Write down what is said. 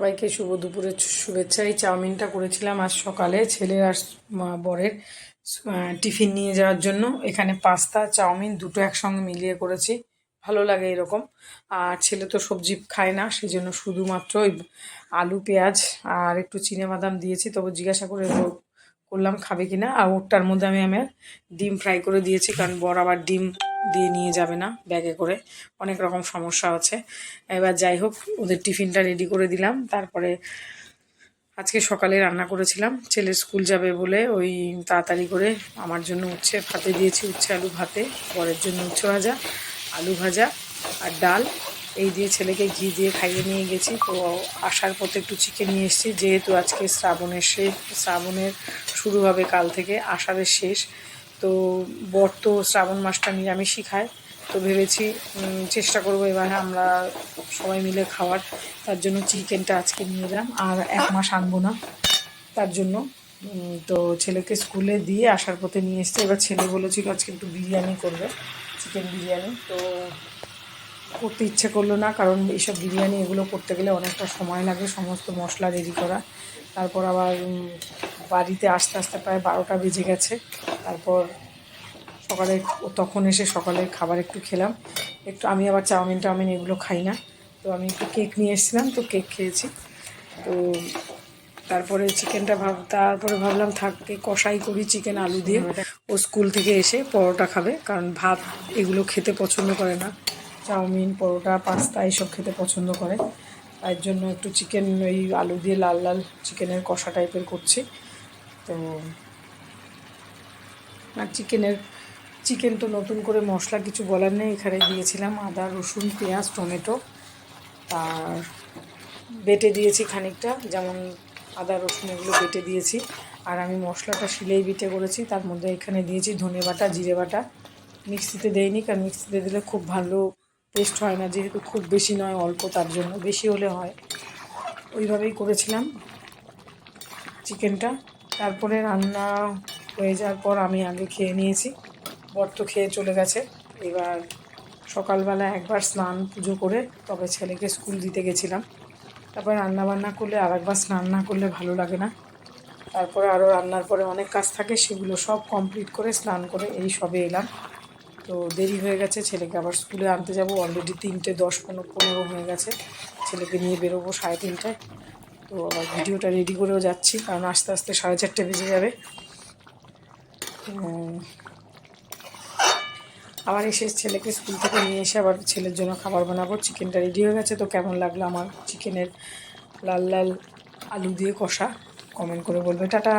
সবাইকে শুভ দুপুরের শুভেচ্ছা। এই চাউমিনটা করেছিলাম আজ সকালে ছেলের আর বরের টিফিন নিয়ে যাওয়ার জন্য। এখানে পাস্তা, চাউমিন দুটো একসঙ্গে মিলিয়ে করেছি। ভালো লাগে এরকম। আর ছেলে তো সবজি খায় না সেই জন্য শুধুমাত্র ওই আলু, পেঁয়াজ আর একটু চিনে বাদাম দিয়েছি। তবে জিজ্ঞাসা করে করলাম, খাবে কিনা? আর ওটার মধ্যে আমি আমার ডিম ফ্রাই করে দিয়েছি, কারণ বর আবার ডিম দিয়ে নিয়ে যাবে না ব্যাগে করে। অনেক রকম সমস্যা আছে। এবার যাই হোক, ওদের টিফিনটা রেডি করে দিলাম। তারপরে আজকে সকালে রান্না করেছিলাম। ছেলে স্কুল যাবে বলে ওই তাড়াতাড়ি করে আমার জন্য উচ্ছে ভাতে দিয়েছি, উচ্ছে, আলু ভাতে বরের জন্য উচ্ছে ভাজা, আলু ভাজা আর ডাল। এই দিয়ে ছেলেকে ঘি দিয়ে খাইয়ে নিয়ে গেছি। তো আসার পথে একটু চিকেন নিয়ে এসেছি। যেহেতু আজকে শ্রাবণের শেষ শ্রাবণের শুরু হবে কাল থেকে, আষাঢ়ের শেষ। তো বর তো শ্রাবণ মাসটা নিরামিষই খায়, তো ভেবেছি চেষ্টা করব এবার আমরা সবাই মিলে খাওয়ার। তার জন্য চিকেনটা আজকে নিয়ে এলাম, আর এক মাস আনব না। তার জন্য তো ছেলেকে স্কুলে দিয়ে আসার পথে নিয়ে এসছে। এবার ছেলে বলেছিল আজকে একটু বিরিয়ানি করবে, চিকেন বিরিয়ানি। তো করতে ইচ্ছে করল না, কারণ এইসব বিরিয়ানি এগুলো করতে গেলে অনেকটা সময় লাগে, সমস্ত মশলা রেডি করা। তারপর আবার বাড়িতে আসতে আসতে প্রায় বারোটা বেজে গেছে। তারপর সকালে, তখন এসে সকালের খাবার একটু খেলাম। একটু আমি আবার চাউমিন টাউমিন এগুলো খাই না। তো আমি একটু কেক নিয়ে এসেছিলাম, তো কেক খেয়েছি। তো তারপরে চিকেনটা ভাব, তারপরে ভাবলাম থাকতে কষাই করি চিকেন আলু দিয়ে। ও স্কুল থেকে এসে পরোটা খাবে, কারণ ভাত এগুলো খেতে পছন্দ করে না। চাউমিন, পরোটা, পাস্তা এইসব খেতে পছন্দ করে। তার জন্য একটু চিকেন, ওই আলু দিয়ে লাল লাল চিকেনের কষা টাইপের করছি। তো আর চিকেনের, চিকেন তো নতুন করে মশলা কিছু বলার নেই। এখানে দিয়েছিলাম আদা, রসুন, পেঁয়াজ, টমেটো। আর বেটে দিয়েছি খানিকটা, যেমন আদা, রসুন এগুলো বেটে দিয়েছি। আর আমি মশলাটা শিলেই বেটে করেছি, তার মধ্যে এখানে দিয়েছি ধনে বাটা, জিরে বাটা। মিক্সিতে দেয়নি কারণ মিক্সিতে দিলে খুব ভালো টেস্ট হয় না, যেহেতু খুব বেশি নয়, অল্প তার জন্য। বেশি হলে হয়। ওইভাবেই করেছিলাম চিকেনটা। তারপরে রান্না হয়ে যাওয়ার পর আমি আগে খেয়ে নিয়েছি। বর তো খেয়ে চলে গেছে। এবার সকালবেলা একবার স্নান পুজো করে তবে ছেলেকে স্কুল দিতে গেছিলাম। তারপরে রান্না বান্না করলে আর একবার স্নান না করলে ভালো লাগে না। তারপরে আরও রান্নার পরে অনেক কাজ থাকে, সেগুলো সব কমপ্লিট করে স্নান করে এই সবে এলাম। তো দেরি হয়ে গেছে, ছেলেকে আবার স্কুলে আনতে যাব। অলরেডি তিনটে দশ পনেরো পনেরো হয়ে গেছে। ছেলেকে নিয়ে বেরোবো সাড়ে তিনটায়। তো আবার ভিডিওটা রেডি করেও যাচ্ছি, কারণ আস্তে আস্তে সাড়ে চারটে বেজে যাবে। আবার এসে ছেলেকে স্কুল থেকে নিয়ে এসে আবার ছেলের জন্য খাবার বানাবো। চিকেনটা রেডি হয়ে গেছে, তো কেমন লাগল আমার চিকেনের লাল লাল আলু দিয়ে কষা? কমেন্ট করে বলবে। টাটা!